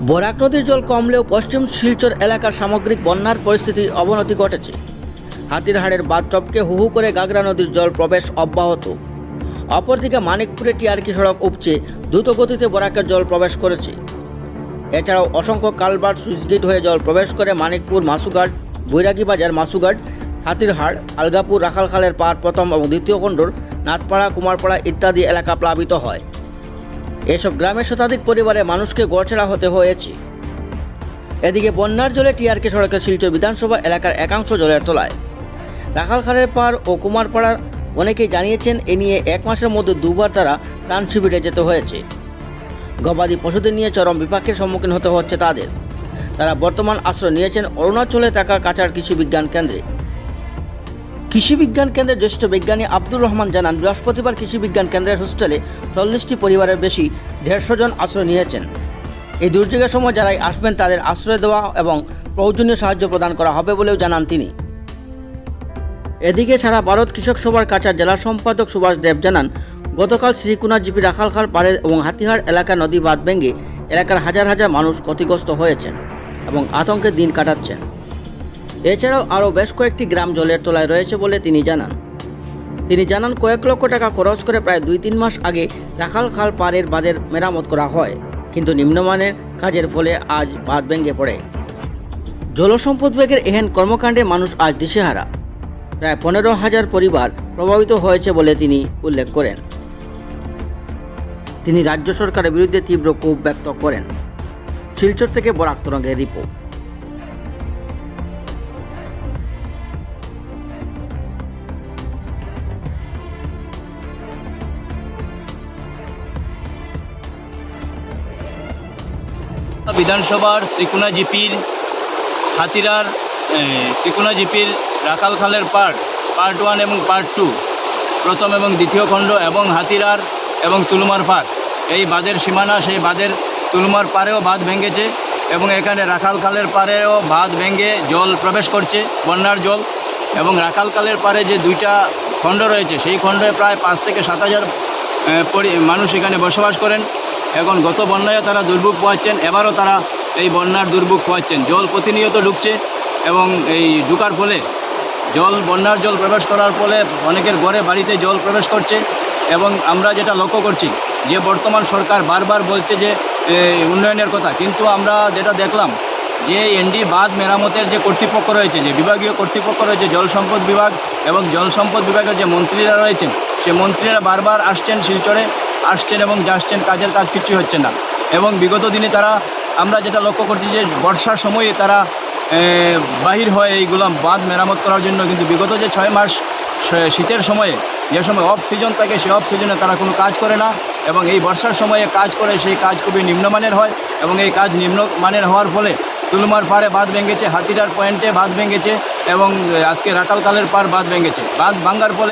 বরাক নদীর জল কমলেও পশ্চিম শিলচর এলাকার সামগ্রিক বন্যার পরিস্থিতির অবনতি ঘটেছে। হাতিরহাড়ের বাদ হু হু করে গাগরা নদীর জল প্রবেশ অব্যাহত। অপরদিকে মানিকপুরে টিআরকি সড়ক উপচে দ্রুত গতিতে বরাকের জল প্রবেশ করেছে। এছাড়াও অসংখ্য কালভার্ট, সুইচগেট হয়ে জল প্রবেশ করে মানিকপুর, মাসুঘাট বৈরাগী বাজার মাসুঘাট হাতিরহাট আলগাপুর, রাখালখালের পার প্রথম এবং দ্বিতীয় খণ্ডর নাথপাড়া, কুমারপাড়া ইত্যাদি এলাকা প্লাবিত হয়। এসব গ্রামের শতাধিক পরিবারে মানুষকে গড়ছেড়া হতে হয়েছে। এদিকে বন্যার জলে টিআরকে সড়কের শিলচর বিধানসভা এলাকার একাংশ জলের তলায়। রাখালখালের পাড় ও কুমারপাড়ার অনেকেই জানিয়েছেন, এ নিয়ে এক মাসের মধ্যে দুবার তারা ত্রাণ শিবিরে যেতে হয়েছে। গবাদি পশুদের নিয়ে চরম বিপাকের সম্মুখীন হতে হচ্ছে তাদের। তারা বর্তমান আশ্রয় নিয়েছেন অরুণাচলে থাকা কাচার কৃষি বিজ্ঞান কেন্দ্রে। কৃষি বিজ্ঞান কেন্দ্রের জ্যেষ্ঠ বিজ্ঞানী আব্দুর রহমান জানান, বৃহস্পতিবার কৃষি বিজ্ঞান কেন্দ্রের হোস্টেলে চল্লিশটি পরিবারের বেশি দেড়শো জন আশ্রয় নিয়েছেন। এই দুর্যোগের সময় যারাই আসবেন তাদের আশ্রয় দেওয়া এবং প্রয়োজনীয় সাহায্য প্রদান করা হবে বলেও জানান তিনি। এদিকে ছাড়া ভারত কৃষক সভার কাছার জেলা সম্পাদক সুভাষ দেব জানান, গতকাল শ্রীকুনা জিপি রাখালখাল পাড়ে এবং হাতিহার এলাকা নদী বাঁধ ভেঙে এলাকার হাজার হাজার মানুষ ক্ষতিগ্রস্ত হয়েছেন এবং আতঙ্কে দিন কাটাচ্ছেন। এছাড়াও আরও বেশ কয়েকটি গ্রাম জলের তলায় রয়েছে বলে তিনি জানান। তিনি জানান, কয়েক লক্ষ টাকা খরচ করে প্রায় দুই তিন মাস আগে রাখাল খাল পাড়ের বাঁধের মেরামত করা হয়, কিন্তু নিম্নমানের কাজের ফলে আজ বাঁধ ভেঙে পড়ে। জলসম্পদ বিভাগের এহেন কর্মকাণ্ডে মানুষ আজ দিশেহারা। প্রায় পনেরো হাজার পরিবার প্রভাবিত হয়েছে বলে তিনি উল্লেখ করেন। তিনি রাজ্য সরকারের বিরুদ্ধে তীব্র ক্ষোভ ব্যক্ত করেন। শিলচর থেকে বরাক তরঙ্গের রিপোর্ট। বিধানসভার শ্রীকুনা জিপির হাতিরার শ্রীকুনা জিপির রাখালখালের পার্ট পার্ট ওয়ান এবং পার্ট টু প্রথম এবং দ্বিতীয় খণ্ড এবং হাতিরার এবং তুলুমার পাড়। এই বাঁধের সীমানা সেই বাঁধের তুলুমার পাড়েও বাঁধ ভেঙেছে এবং এখানে রাখালখালের পাড়েও বাঁধ ভেঙে জল প্রবেশ করছে, বন্যার জল। এবং রাখালখালের পাড়ে যে দুইটা খণ্ড রয়েছে, সেই খণ্ডে প্রায় পাঁচ থেকে সাত হাজার মানুষ এখানে বসবাস করেন। এখন গত বন্যায় তারা দুর্ভোগ পোয়াচ্ছেন এবারও তারা এই বন্যার দুর্ভোগ পোয়াচ্ছেন জল প্রতিনিয়ত ঢুকছে এবং এই ঢুকার ফলে জল, বন্যার জল প্রবেশ করার ফলে অনেকের ঘরে বাড়িতে জল প্রবেশ করছে এবং আমরা যেটা লক্ষ্য করছি, যে বর্তমান সরকার বারবার বলছে যে উন্নয়নের কথা। কিন্তু আমরা যেটা দেখলাম, যে এনডি বাঁধ মেরামতের যে কর্তৃপক্ষ রয়েছে, যে বিভাগীয় কর্তৃপক্ষ রয়েছে, জল সম্পদ বিভাগ এবং জল সম্পদ বিভাগের যে মন্ত্রীরা রয়েছেন, সে মন্ত্রীরা বারবার আসছেন শিলচরে আসছেন এবং যাচ্ছেন কাজের কাজ কিছুই হচ্ছে না। এবং বিগত দিনে তারা, আমরা যেটা লক্ষ্য করছি যে বর্ষার সময়ে তারা বাহির হয় এইগুলো বাঁধ মেরামত করার জন্য কিন্তু বিগত যে ছয় মাস শীতের সময়ে, যে সময় অফ সিজন থাকে সেই অফ সিজনে তারা কোনো কাজ করে না এবং এই বর্ষার সময়ে কাজ করে সেই কাজ খুবই নিম্নমানের হয় এবং এই কাজ নিম্নমানের হওয়ার ফলে তুলমার পাড়ে বাঁধ ভেঙেছে হাতিরার পয়েন্টে বাঁধ ভেঙেছে এবং আজকে রাকালকালের পার বাঁধ ভেঙেছে। বাঁধ ভাঙ্গার ফলে